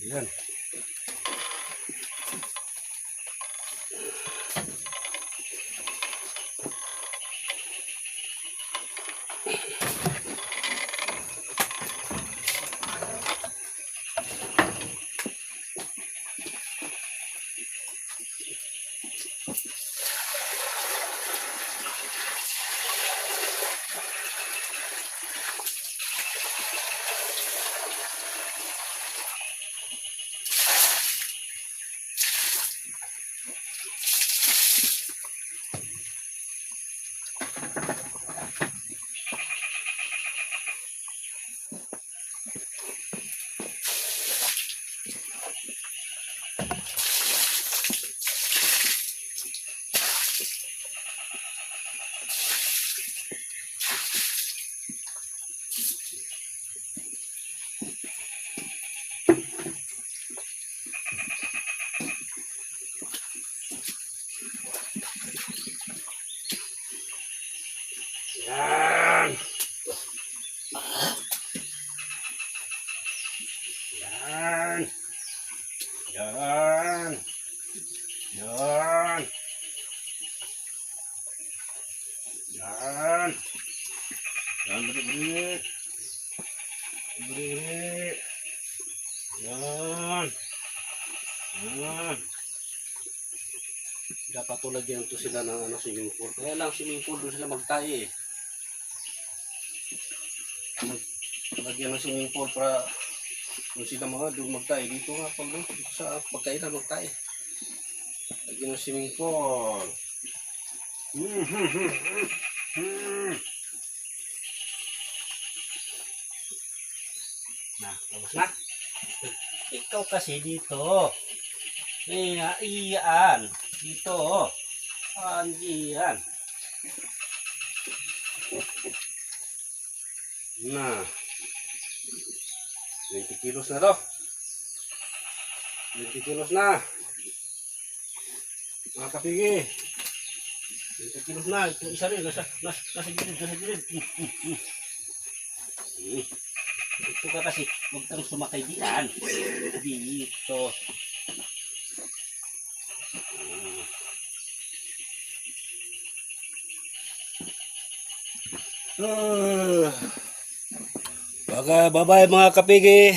Yan. Yan. Yan. Yan. Yan. Yan. Yan, beri-beri. Beri-beri. Yan. Yan. Dapat tulad yan to sila ng ano, swimming pool. Kaya lang swimming pool doon sila magtae eh. Mag, lagyan ng swimming pool para kung sila mga doon magtae. Dito nga pag dito sa pagkainan magtae. Lagyan ng swimming pool. Hmm, hmm. Na, tapos na. Ikaw kasi dito. Iya, iyaan. Dito. oh. Andiyan. Na. 20 kilos na to. 20 kilos na. Mga kapigi. 20 kilos na. Ito isa rin. Nasa, nasa, nasa gilid. Nasa gilid. Hmm. Ito ka kasi. Huwag kang sumakay diyan. Dito. Ah. Baka bye-bye mga kapigi.